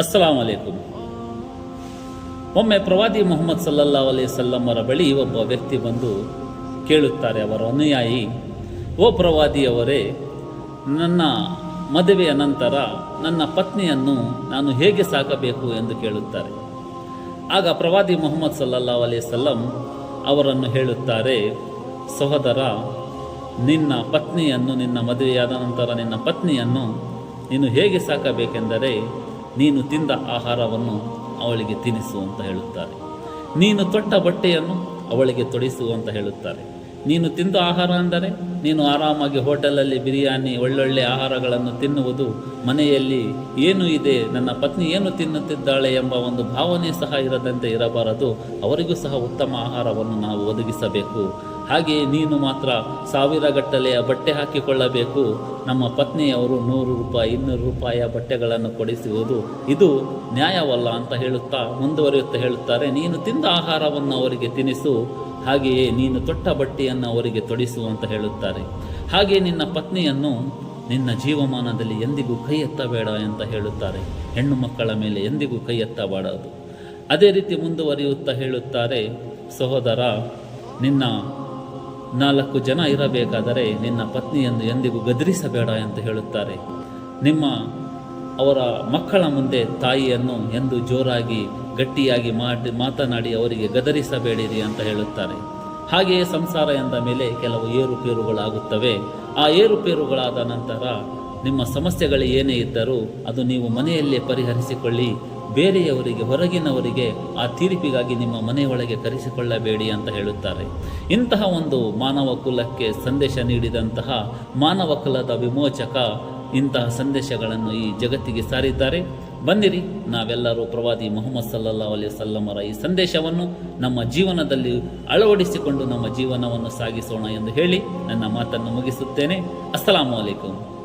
ಅಸ್ಸಲಾಂ ಅಲೈಕುಮ್. ಒಮ್ಮೆ ಪ್ರವಾದಿ ಮೊಹಮ್ಮದ್ ಸಲ್ಲಲ್ಲಾ ಅಲೈ ಸಲ್ಲಮ್ಮರ ಬಳಿ ಒಬ್ಬ ವ್ಯಕ್ತಿ ಬಂದು ಕೇಳುತ್ತಾರೆ, ಅವರ ಅನುಯಾಯಿ, ಓ ಪ್ರವಾದಿಯವರೇ ನನ್ನ ಮದುವೆಯ ನಂತರ ನನ್ನ ಪತ್ನಿಯನ್ನು ನಾನು ಹೇಗೆ ಸಾಕಬೇಕು ಎಂದು ಕೇಳುತ್ತಾರೆ? ಆಗ ಪ್ರವಾದಿ ಮೊಹಮ್ಮದ್ ಅಲೈ ಸಲ್ಲಂ ಅವರನ್ನು ಹೇಳುತ್ತಾರೆ, ಸಹೋದರ, ನಿನ್ನ ಪತ್ನಿಯನ್ನು, ನಿನ್ನ ಮದುವೆಯಾದ ನಂತರ ನಿನ್ನ ಪತ್ನಿಯನ್ನು ನೀನು ಹೇಗೆ ಸಾಕಬೇಕೆಂದರೆ ನೀನು ತಿಂದ ಆಹಾರವನ್ನು ಅವಳಿಗೆ ತಿನ್ನಿಸು ಅಂತ ಹೇಳುತ್ತಾರೆ. ನೀನು ತೊಟ್ಟ ಬಟ್ಟೆಯನ್ನು ಅವಳಿಗೆ ತೊಡಿಸು ಅಂತ ಹೇಳುತ್ತಾರೆ. ನೀನು ತಿಂದ ಆಹಾರ ಅಂದರೆ ನೀನು ಆರಾಮಾಗಿ ಹೋಟೆಲಲ್ಲಿ ಬಿರಿಯಾನಿ, ಒಳ್ಳೊಳ್ಳೆ ಆಹಾರಗಳನ್ನು ತಿನ್ನುವುದು ಮನೆಯಲ್ಲಿ ಏನು ಇದೆ, ನನ್ನ ಪತ್ನಿ ಏನು ತಿನ್ನುತ್ತಿದ್ದಾಳೆ ಎಂಬ ಒಂದು ಭಾವನೆ ಸಹ ಇರದಂತೆ ಇರಬಾರದು. ಅವರಿಗೂ ಸಹ ಉತ್ತಮ ಆಹಾರವನ್ನು ನಾವು ಒದಗಿಸಬೇಕು. ಹಾಗೆಯೇ ನೀನು ಮಾತ್ರ ಸಾವಿರ ಗಟ್ಟಲೆಯ ಬಟ್ಟೆ ಹಾಕಿಕೊಳ್ಳಬೇಕು. ನಮ್ಮ ಪತ್ನಿಯವರು ನೂರು ರೂಪಾಯಿ, ಇನ್ನೂರು ರೂಪಾಯಿಯ ಬಟ್ಟೆಗಳನ್ನು ಕೊಡಿಸುವುದು ಇದು ನ್ಯಾಯವಲ್ಲ ಅಂತ ಹೇಳುತ್ತಾ ಮುಂದುವರಿಯುತ್ತಾ ಹೇಳುತ್ತಾರೆ. ನೀನು ತಿಂದ ಆಹಾರವನ್ನು ಅವರಿಗೆ ತಿನ್ನಿಸು ಹಾಗೆಯೇ ನೀನು ತೊಟ್ಟ ಬಟ್ಟೆಯನ್ನು ಅವರಿಗೆ ತೊಡಿಸು ಅಂತ ಹೇಳುತ್ತಾರೆ. ಹಾಗೆ ನಿನ್ನ ಪತ್ನಿಯನ್ನು ನಿನ್ನ ಜೀವಮಾನದಲ್ಲಿ ಎಂದಿಗೂ ಕೈ ಎತ್ತಬೇಡ ಅಂತ ಹೇಳುತ್ತಾರೆ. ಹೆಣ್ಣು ಮಕ್ಕಳ ಮೇಲೆ ಎಂದಿಗೂ ಕೈ ಎತ್ತಬಾರದು ಅದೇ ರೀತಿ ಮುಂದುವರಿಯುತ್ತಾ ಹೇಳುತ್ತಾರೆ, ಸಹೋದರ, ನಿನ್ನ ನಾಲ್ಕು ಜನ ಇರಬೇಕಾದರೆ ನಿನ್ನ ಪತ್ನಿಯನ್ನು ಎಂದಿಗೂ ಗದರಿಸಬೇಡ ಅಂತ ಹೇಳುತ್ತಾರೆ. ನಿಮ್ಮ ಅವರ ಮಕ್ಕಳ ಮುಂದೆ ತಾಯಿಯನ್ನು ಎಂದು ಜೋರಾಗಿ ಗಟ್ಟಿಯಾಗಿ ಮಾಡಿ ಮಾತನಾಡಿ ಅವರಿಗೆ ಗದರಿಸಬೇಡಿರಿ ಅಂತ ಹೇಳುತ್ತಾರೆ. ಹಾಗೆಯೇ ಸಂಸಾರ ಎಂದ ಮೇಲೆ ಕೆಲವು ಏರುಪೇರುಗಳಾಗುತ್ತವೆ. ಆ ಏರುಪೇರುಗಳಾದ ನಂತರ ನಿಮ್ಮ ಸಮಸ್ಯೆಗಳು ಏನೇ ಇದ್ದರೂ ಅದು ನೀವು ಮನೆಯಲ್ಲೇ ಪರಿಹರಿಸಿಕೊಳ್ಳಿ. ಬೇರೆಯವರಿಗೆ, ಹೊರಗಿನವರಿಗೆ ಆ ತೀರ್ಪಿಗಾಗಿ ನಿಮ್ಮ ಮನೆಯೊಳಗೆ ಕರೆಸಿಕೊಳ್ಳಬೇಡಿ ಅಂತ ಹೇಳುತ್ತಾರೆ. ಇಂತಹ ಒಂದು ಮಾನವ ಕುಲಕ್ಕೆ ಸಂದೇಶ ನೀಡಿದಂತಹ ಮಾನವ ಕುಲದ ವಿಮೋಚಕ ಇಂತಹ ಸಂದೇಶಗಳನ್ನು ಈ ಜಗತ್ತಿಗೆ ಸಾರಿದ್ದಾರೆ. ಬನ್ನಿರಿ ನಾವೆಲ್ಲರೂ ಪ್ರವಾದಿ ಮೊಹಮ್ಮದ್ ಸಲ್ಲಾ ಅಲೈಹಿ ಸಲ್ಲಮರ ಈ ಸಂದೇಶವನ್ನು ನಮ್ಮ ಜೀವನದಲ್ಲಿ ಅಳವಡಿಸಿಕೊಂಡು ನಮ್ಮ ಜೀವನವನ್ನು ಸಾಗಿಸೋಣ ಎಂದು ಹೇಳಿ ನನ್ನ ಮಾತನ್ನು ಮುಗಿಸುತ್ತೇನೆ. ಅಸ್ಸಲಾಮು ಅಲೈಕುಂ